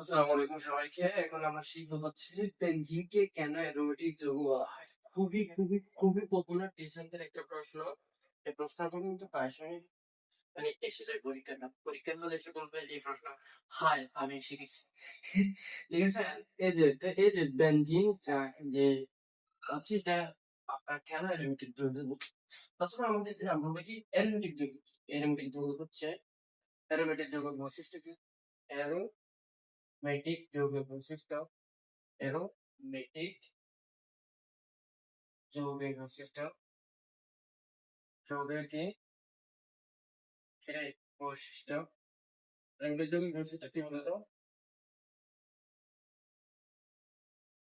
আসসালামু আলাইকুম সবাইকে এখন আমরা শিখব হচ্ছে বেঞ্জিনকে কেন অ্যারোমেটিক যৌগ বলা হয়। খুবই খুবই খুবই পপুলার টিচারদের একটা প্রশ্ন। এই প্রশ্নটা কিন্তু প্রায়শই মানে এসে যায় পরীক্ষার না পরীক্ষার হলে এসে বলবে এই প্রশ্ন হাই আমি শিখেছি। ঠিক আছে? এই যে এই যে বেঞ্জিন আহ, যে আছে এটা কেন অ্যারোমেটিক যৌগ? প্রথমে আমাদের হবে কি অ্যারোমেটিক যৌগ। অ্যারোমেটিক যৌগ হচ্ছে অ্যারোমেটিক যৌগের বৈশিষ্ট্য কি? অ্যারো মেটিক যৌগের বৈশিষ্ট্য এরোমেটিক যৌগের বৈশিষ্ট্য যৌগের কি কিরে বৈশিষ্ট্য যৌগের বৈশিষ্ট্য কি হবে তো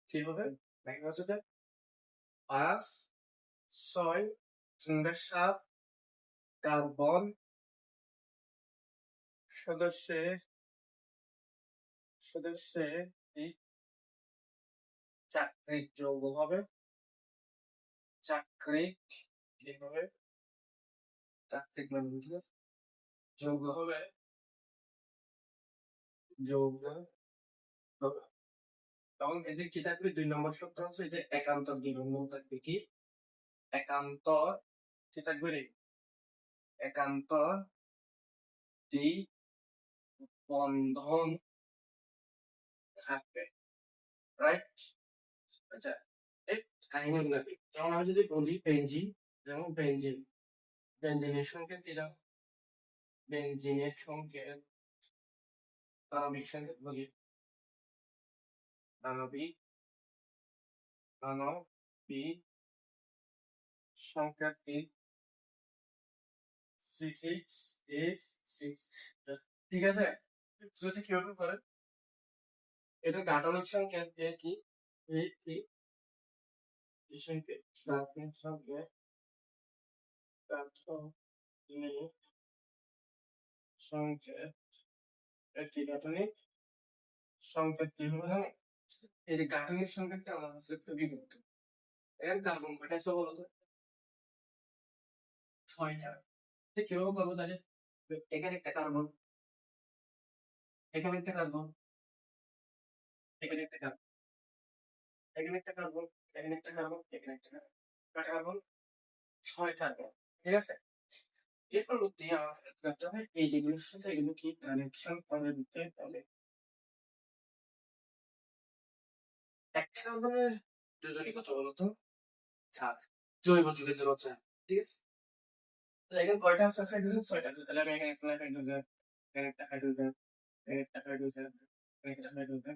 কি হবে ব্যাংক বছরে পাঁচ ছয় কিংবা সাত কার্বন সদস্যের সদস্যের এই চাকরিক যৌগ হবে। চাকরিক কি হবে? চাকরিক মানে ঠিক আছে? যৌগ হবে। যৌগ হবে। তখন এদের কি থাকবে? দুই নম্বর সূত্র হচ্ছে এদের একান্তর দ্বিবন্ধন থাকবে কি? একান্তর কি থাকবে রে? একান্তর দ্বি বন্ধন থাকবে রাইট আচ্ছা এই কি? যেমন আমি যদি বলি বেঞ্জিন যেমন বেঞ্জিন বেঞ্জিনের সংকেত দিলাম বেঞ্জিনের বলি। আণবিক আণবিক সংকেত সি সিক্স এস সিক্স ঠিক আছে? সেটা কীভাবে করে এটা গাঠনিক সংকেত এর কি গাঠনিক গাঠনিক গাঠনিক কি? এই যে গাঠনিক সংকেতটা আমার কাছে খুবই গুরুত্ব এর কার্বন আছে বলো ছয়টা। ঠিক কীভাবে করব তাহলে। এখানে একটা কার্বন এখানে একটা কার্বন এখানে একটা কার্বন এখানে একটা কার্বন এখানে একটা কার্বন এখানে একটা কার্বন কার্বন ছয় কার্বন ঠিক আছে? এরপর দিয়ে আমাদের হবে এই যেগুলোর সাথে এগুলো কি কানেকশন করে দিতে হবে একটা কার্বনের যোজনী কত বলতো চার জৈব যুগের জন্য চার ঠিক আছে? এখানে কয়টা আছে? হাইড্রোজেন ছয়টা আছে। তাহলে আমি এখানে একটা হাইড্রোজেন এখানে একটা হাইড্রোজেন এখানে একটা হাইড্রোজেন এখানে একটা হাইড্রোজেন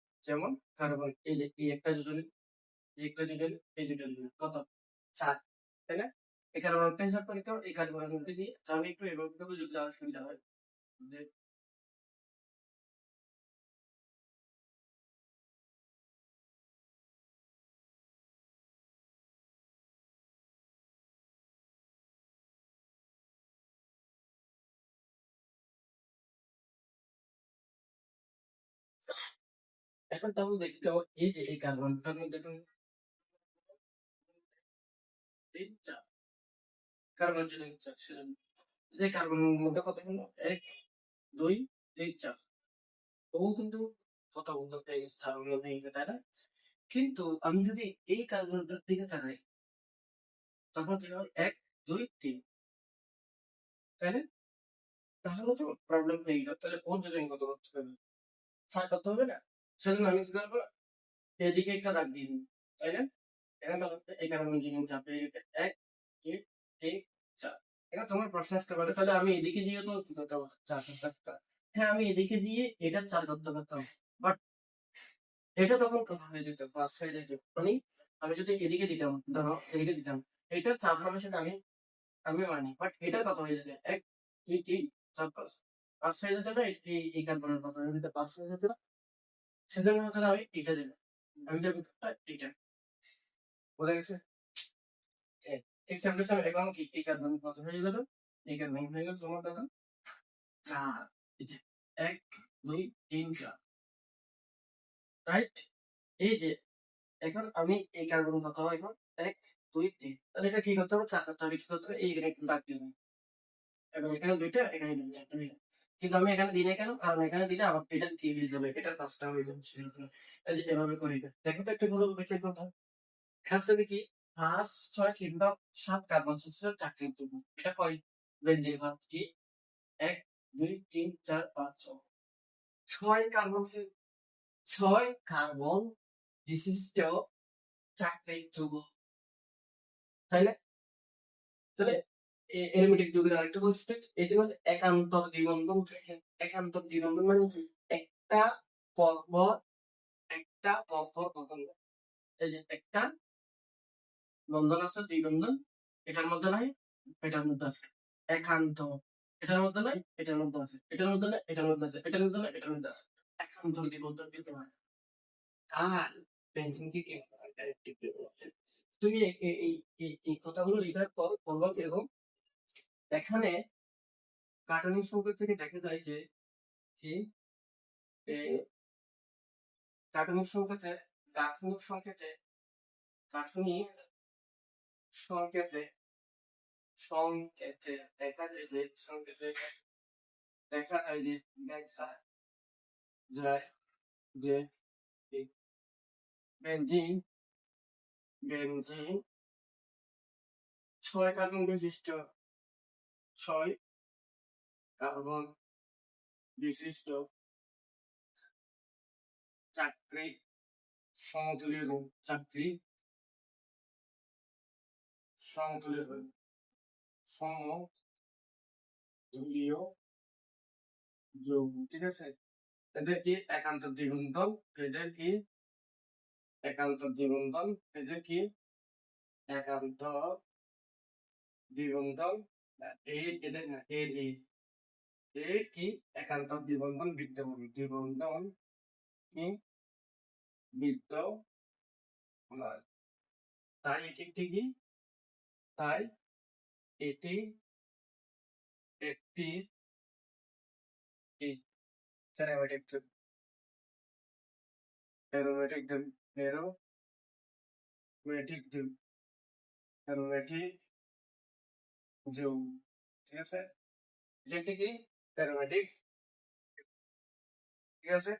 যেমন কার্বন এই যে, এই একটা যোজনী এই একটা যোজনী এই দুটো যোজনী কত? চার, তাই না? এই কার্বনটা হিসাব করে তো এই কার্বনের মধ্যে দিয়ে। আমি একটু এভাবে যদি আমার সুবিধা হয়। যে এখন তাহলে দেখতে হবে এই যে এই কার্বনটার মধ্যে তিন চার কার্বন যদি চার, সেজন্য যে কার্বনের মধ্যে কত হলো এক, দুই, তিন, চার। ও কিন্তু কত বলতো এই চার মধ্যে গেছে, তাই না? কিন্তু আমি যদি এই কার্বনটার দিকে তাকাই তখন কি এক, দুই, তিন। তাই না? তাহলে তো প্রবলেম হয়ে গেল। তাহলে কোন কত করতে হবে? চার করতে হবে না? সেজন্য আমি কি করব? এদিকে একটা দিয়ে তাই না? এখানে এই জিনিস চাপ পেয়ে গেছে। এক, দুই, তিন, চার। এখানে তোমার প্রশ্ন আসতে পারে, তাহলে আমি এদিকে দিয়ে তো চার হ্যাঁ আমি এদিকে দিয়ে এটা চার করতে পারতাম বাট এটা তখন কত হয়ে যেত পাঁচ হয়ে যেত। মানে আমি যদি এদিকে দিতাম, ধরো এদিকে দিতাম, এটা চার হবে সেটা আমি আমি মানি। বাট এটা কত হয়ে যেত এক, দুই, তিন, চার, পাঁচ। পাঁচ হয়ে যেত এই এই কার্বনের যেত পাঁচ হয়ে যেত সেজন্য হচ্ছে আমি এটা দিলাম আমি যাব এটা বোঝা গেছে? ঠিক সেমটা সেম এখন কি? এই কার্বন কত হয়ে গেল? এই কার্বন হয়ে গেল তোমার দাদা চার। এক, দুই, তিন, চার। রাইট এই যে, এখন আমি এই কার্বন কত হয় এখন? এক, দুই, তিন। তাহলে এটা কি করতে হবে? চার করতে হবে, কি করতে হবে? এইখানে একটু দাগ দিলাম এবং এখানে দুইটা এখানে দুইটা। কিন্তু আমি এখানে দিই না কেন? কারণ এখানে দিলে আমার এটা কি হয়ে যাবে, এটার কাজটা হয়ে যাবে। এই যে এভাবে করি। দেখো তো একটু ভালো দেখে কথা। এটা হচ্ছে কি পাঁচ, ছয় কিংবা সাত কার্বন সংশ্লিষ্ট চাকরির জন্য এটা কয়? বেঞ্জিন ভাত কি? এক, দুই, তিন, চার, পাঁচ ছয় ছয় কার্বন ছয় কার্বন বিশিষ্ট চাকরির যুগ তাই না? তাহলে এলিমেটিক যুগের আরেকটা বৈশিষ্ট্য এই যে মধ্যে একান্তর দ্বিবন্ধন থাকে। একান্তর দ্বিবন্ধন মানে কি? একটা পরপর একটা পরপর বন্ধন এই যে একটা বন্ধন আছে দুই বন্ধন এটার মধ্যে নাই, এটার মধ্যে আছে। একান্ত। এটার মধ্যে নাই, এটার মধ্যে আছে। এটার মধ্যে নাই, এটার মধ্যে আছে। এটার মধ্যে নাই, এটার মধ্যে আছে। একান্ত বন্ধন বিদ্যমান তার পেন্সিল কি কি তুমি এই কথাগুলো লেখার পর বলব কীরকম? এখানে কার্টুনিক সংকেত থেকে দেখা যায় যে, কি? কার্টুনিক সংকেতে কার্টুনিক সংকেতে কার্টুনিক সংকেতে সংকেতে দেখা যায় যে, সংকেতে দেখা যায় যে, দেখা যায় যে বেঞ্জিন বেঞ্জিন ছয় কার্বন বিশিষ্ট ছয় কার্বন বিশিষ্ট চাকরি সমতুল্য চাকরি সমতুল্য সমতুল্য যৌগ, ঠিক আছে? এদের কি একান্ত দ্বিগুণতম এদের কি একান্ত দ্বিগুণতম এদের কি একান্ত না এর কি? একান্ত দ্বিবন্ধন, বিদ্যমান, দ্বিবন্ধন, কি? বিদ্যমান। তাই এটি একটি কি? তাই এটি একটি যৌগ অ্যারোমেটিক অ্যারোমেটিক অ্যারোমেটিক যৌগ ঠিক আছে এটা একটি কি অ্যারোমেটিক ঠিক আছে